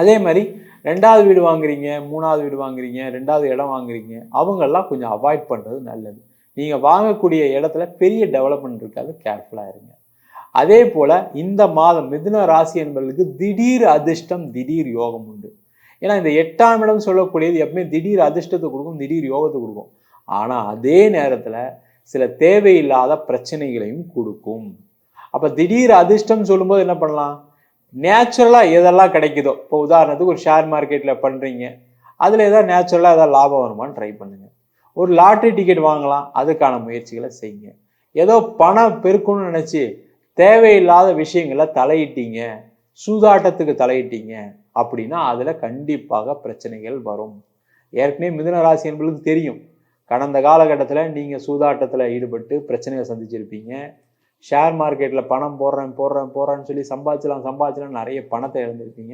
அதே மாதிரி ரெண்டாவது வீடு வாங்குறீங்க மூணாவது வீடு வாங்குறீங்க ரெண்டாவது இடம் வாங்குறீங்க அவங்கெல்லாம் கொஞ்சம் அவாய்ட் பண்ணுறது நல்லது. நீங்கள் வாங்கக்கூடிய இடத்துல பெரிய டெவலப்மெண்ட் இருக்காது கேர்ஃபுல்லாக இருங்க. அதே போல் இந்த மாதம் மிதுன ராசி என்பவர்களுக்கு திடீர் அதிர்ஷ்டம் திடீர் யோகம் உண்டு. ஏன்னா இந்த எட்டாம் இடம் சொல்லக்கூடியது எப்பவுமே திடீர் அதிர்ஷ்டத்தை கொடுக்கும் திடீர் யோகத்தை கொடுக்கும். ஆனால் அதே நேரத்தில் சில தேவையில்லாத பிரச்சனைகளையும் கொடுக்கும். அப்போ திடீர் அதிர்ஷ்டம் சொல்லும்போது என்ன பண்ணலாம்? நேச்சுரலாக எதெல்லாம் கிடைக்குதோ இப்போ உதாரணத்துக்கு ஒரு ஷேர் மார்க்கெட்டில் பண்ணுறீங்க அதில் எதாவது நேச்சுரலாக எதாவது லாபம் வருமான்னு ட்ரை பண்ணுங்கள் ஒரு லாட்ரி டிக்கெட் வாங்கலாம் அதுக்கான முயற்சிகளை செய்யுங்க. ஏதோ பணம் பெருக்கணும்னு நினச்சி தேவையில்லாத விஷயங்களை தலையிட்டீங்க சூதாட்டத்துக்கு தலையிட்டீங்க அப்படின்னா அதில் கண்டிப்பாக பிரச்சனைகள் வரும். ஏற்கனவே மிதுன ராசி என்பதுக்கு தெரியும். கடந்த காலகட்டத்தில் நீங்கள் சூதாட்டத்தில் ஈடுபட்டு பிரச்சனைகளை சந்திச்சிருப்பீங்க. ஷேர் மார்க்கெட்டில் பணம் போடுறேன் போடுறேன் போடுறேன்னு சொல்லி சம்பாதிச்சலாம் சம்பாதிச்சலாம் நிறைய பணத்தை இழந்திருப்பீங்க